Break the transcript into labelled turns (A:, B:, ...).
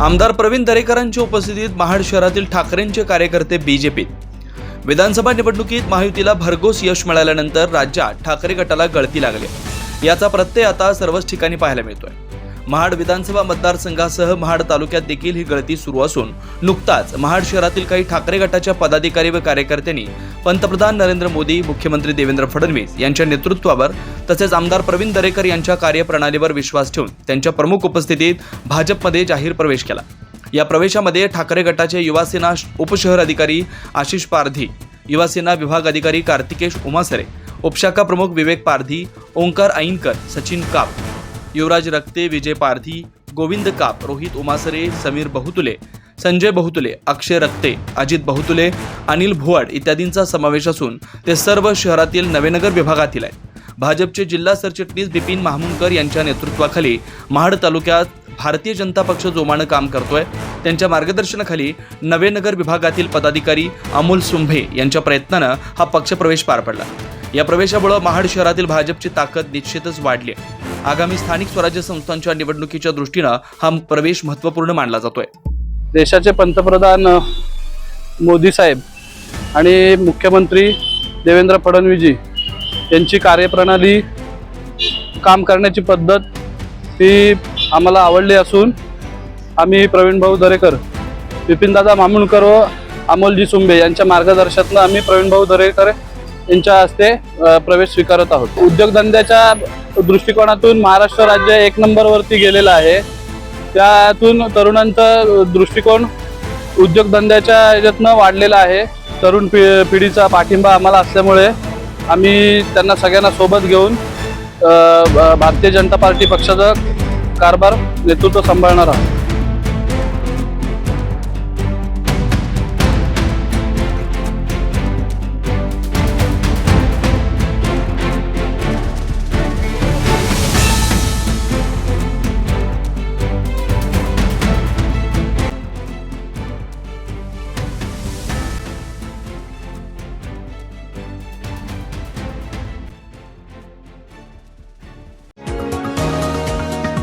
A: आमदार प्रवीण दरेकरांच्या उपस्थितीत महाड शहरातील ठाकरेंचे कार्यकर्ते बीजेपीत विधानसभा निवडणुकीत महायुतीला भरघोस यश मिळाल्यानंतर राज्यात ठाकरे गटाला गळती लागली. याचा प्रत्यय आता सर्वच ठिकाणी पाहायला मिळतोय. महाड विधानसभा मतदारसंघासह महाड तालुक्यात देखील ही गळती सुरू असून नुकताच महाड शहरातील काही ठाकरे गटाच्या पदाधिकारी व कार्यकर्त्यांनी पंतप्रधान नरेंद्र मोदी मुख्यमंत्री देवेंद्र फडणवीस यांच्या नेतृत्वावर तसेच आमदार प्रवीण दरेकर यांच्या कार्यप्रणालीवर विश्वास ठेवून त्यांच्या प्रमुख उपस्थितीत भाजपमध्ये जाहीर प्रवेश केला. या प्रवेशामध्ये ठाकरे गटाचे युवासेना उपशहर अधिकारी आशिष पारधी युवासेना विभाग अधिकारी कार्तिकेश उमासरे उपशाखा प्रमुख विवेक पारधी ओंकार ऐनकर सचिन काप युवराज रक्ते विजय पारधी गोविंद काप रोहित उमासरे समीर बहुतुले संजय बहुतुले अक्षय रक्ते अजित बहुतुले अनिल भुवाड इत्यादींचा समावेश असून ते सर्व शहरातील नवेनगर विभागातील आहेत. भाजपचे जिल्हा सरचिटणीस बिपिन महामुंकर यांच्या नेतृत्वाखाली महाड तालुक्यात भारतीय जनता पक्ष जोमानं काम करतोय. त्यांच्या मार्गदर्शनाखाली नवेनगर विभागातील पदाधिकारी अमोल सुंभे यांच्या प्रयत्नानं हा पक्षप्रवेश पार पडला. या प्रवेशामुळे महाड शहरातील भाजपची ताकद निश्चितच वाढली आहे. आगामी स्थानिक स्वराज्य संस्थांच्या निवडणुकीच्या दृष्टीनं हा प्रवेश महत्त्वपूर्ण मानला जातोय.
B: देशाचे पंतप्रधान मोदी साहेब आणि मुख्यमंत्री देवेंद्र फडणवीसजी यांची कार्यप्रणाली काम करण्याची पद्धत ही आम्हाला आवडली असून आम्ही प्रवीण भाऊ दरेकर विपिनदादा मामुणकर व अमोलजी सुंबे यांच्या मार्गदर्शनातून आम्ही प्रवीण भाऊ दरेकर यांच्या हस्ते प्रवेश स्वीकारत आहोत. उद्योगधंद्याच्या दृष्टिकोनातून महाराष्ट्र राज्य एक नंबरवरती गेलेलं आहे. त्यातून तरुणांचा दृष्टिकोन उद्योगधंद्याच्या याच्यातनं वाढलेला आहे. तरुण पि पिढीचा पाठिंबा आम्हाला असल्यामुळे आम्ही त्यांना सगळ्यांना सोबत घेऊन भारतीय जनता पार्टी पक्षाचा कारभार नेतृत्व सांभाळणार आहोत.